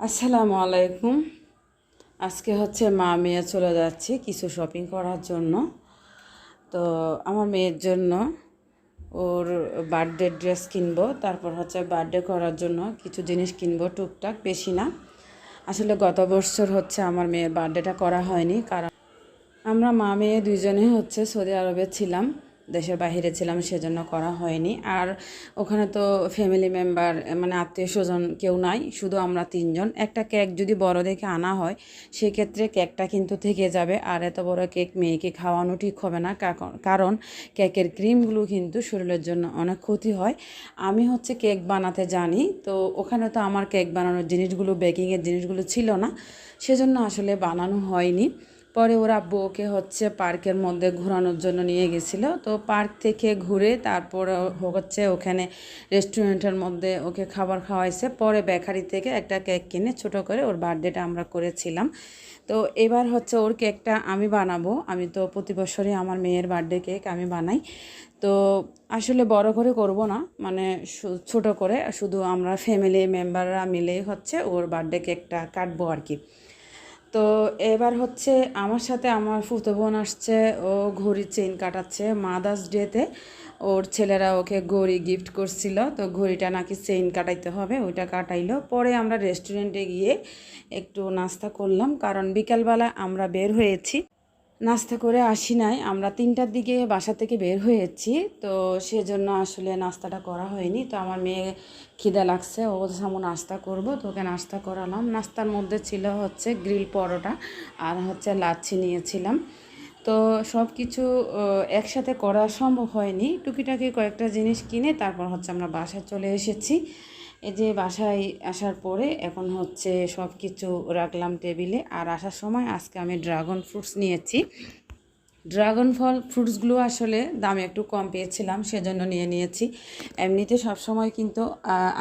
আসসালামু আলাইকুম। আজকে হচ্ছে মা মেয়ে চলে যাচ্ছি কিছু শপিং করার জন্য। তো আমার মেয়ের জন্য ওর বার্থডে ড্রেস কিনবো, তারপর হচ্ছে বার্থডে করার জন্য কিছু জিনিস কিনবো টুকটাক, বেশি না। আসলে গত বছর হচ্ছে আমার মেয়ের বার্থডেটা করা হয়নি, কারণ আমরা মা মেয়ে দুইজনে হচ্ছে সৌদি আরবে ছিলাম। দেশের বাইরে ছিলাম সেজন্য করা হয়নি। আর ওখানে তো ফ্যামিলি মেম্বার মানে আত্মীয় স্বজন কেউ নাই, শুধু আমরা তিনজন। একটা কেক যদি বড় দেখে আনা হয়, সেক্ষেত্রে কেকটা কিন্তু থেকে যাবে। আর এত বড় কেক মেয়েকে খাওয়ানো ঠিক হবে না। কারণ কেকের ক্রিমগুলো কিন্তু শরীরের জন্য অনেক ক্ষতি হয়। আমি হচ্ছে কেক বানাতে জানি, তো ওখানে তো আমার কেক বানানোর জিনিসগুলো বেকিংয়ের জিনিসগুলো ছিল না। সেজন্য আসলে বানানো হয়নি। পরে ওরা আব্বু ওকে হচ্ছে পার্কের মধ্যে ঘোরানোর জন্য নিয়ে গেছিল। তো পার্ক থেকে ঘুরে তারপর হচ্ছে ওখানে রেস্টুরেন্টের মধ্যে ওকে খাবার খাওয়াইছে। পরে বেকারি থেকে একটা কেক কিনে ছোট করে ওর বার্থডেটা আমরা করেছিলাম। তো এবার হচ্ছে ওর কেকটা আমি বানাবো। আমি তো প্রতি বছরই আমার মেয়ের বার্থডে কেক আমি বানাই। তো আসলে বড় করে করব না মানে ছোট করে। শুধু আমরা ফ্যামিলি মেম্বাররা মিলেই হচ্ছে ওর বার্থডে কেকটা কাটবো আর কি। তো এবার হচ্ছে আমার সাথে আমার ফুতো বোন আসছে, ও ঘড়ির চেইন কাটাচ্ছে। মাদার্স ডেতে ওর ছেলেরা ওকে ঘড়ি গিফট করছিল, তো ঘড়িটা নাকি চেইন কাটাইতে হবে, ওইটা কাটাইলো। পরে আমরা রেস্টুরেন্টে গিয়ে একটু নাস্তা করলাম, কারণ বিকালবেলা আমরা বের হয়েছি। নাস্তা করে আসি নাই। আমরা তিনটার দিকে বাসা থেকে বের হয়েছি, তো সেজন্য আসলে নাস্তাটা করা হয়নি। তো আমার মেয়ে খিদে লাগছে, ও সামু, নাস্তা করব তো ওকে নাস্তা করালাম। নাস্তার মধ্যে ছিল হচ্ছে গ্রিল পরোটা আর হচ্ছে লাচ্ছি নিয়েছিলাম। তো সব কিছু একসাথে করা সম্ভব হয়নি। টুকিটাকি কয়েকটা জিনিস কিনে তারপর হচ্ছে আমরা বাসায় চলে এসেছি। এই যে বাসায় আসার পরে এখন হচ্ছে সব কিছু রাখলাম টেবিলে। আর আসার সময় আজকে আমি ড্রাগন ফ্রুটস নিয়েছি। ড্রাগন ফল ফ্রুটসগুলো আসলে দাম একটু কম পেয়েছিলাম, সেজন্য নিয়ে নিয়েছি। এমনিতে সব সময় কিন্তু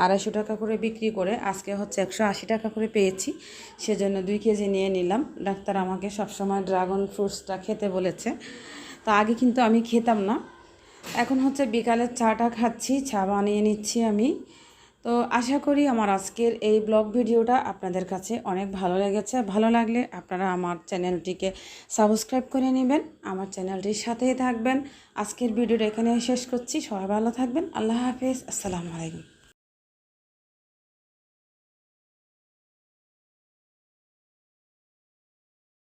আড়াইশো টাকা করে বিক্রি করে আজকে হচ্ছে একশো আশি টাকা করে পেয়েছি, সেজন্য দুই কেজি নিয়ে নিলাম। ডাক্তার আমাকে সবসময় ড্রাগন ফ্রুটসটা খেতে বলেছে। তা আগে কিন্তু আমি খেতাম না। এখন হচ্ছে বিকালের চাটা খাচ্ছি, চা বানিয়ে নিচ্ছি আমি। তো আশা করি আমার আজকের এই ব্লগ ভিডিওটা আপনাদের কাছে অনেক ভালো লেগেছে। ভালো লাগলে আপনারা আমার চ্যানেলটিকে সাবস্ক্রাইব করে নেবেন, আমার চ্যানেলটির সাথেই থাকবেন। আজকের ভিডিওটা এখানে শেষ করছি। সবাই ভালো থাকবেন। আল্লাহ হাফিজ। আসসালামু আলাইকুম।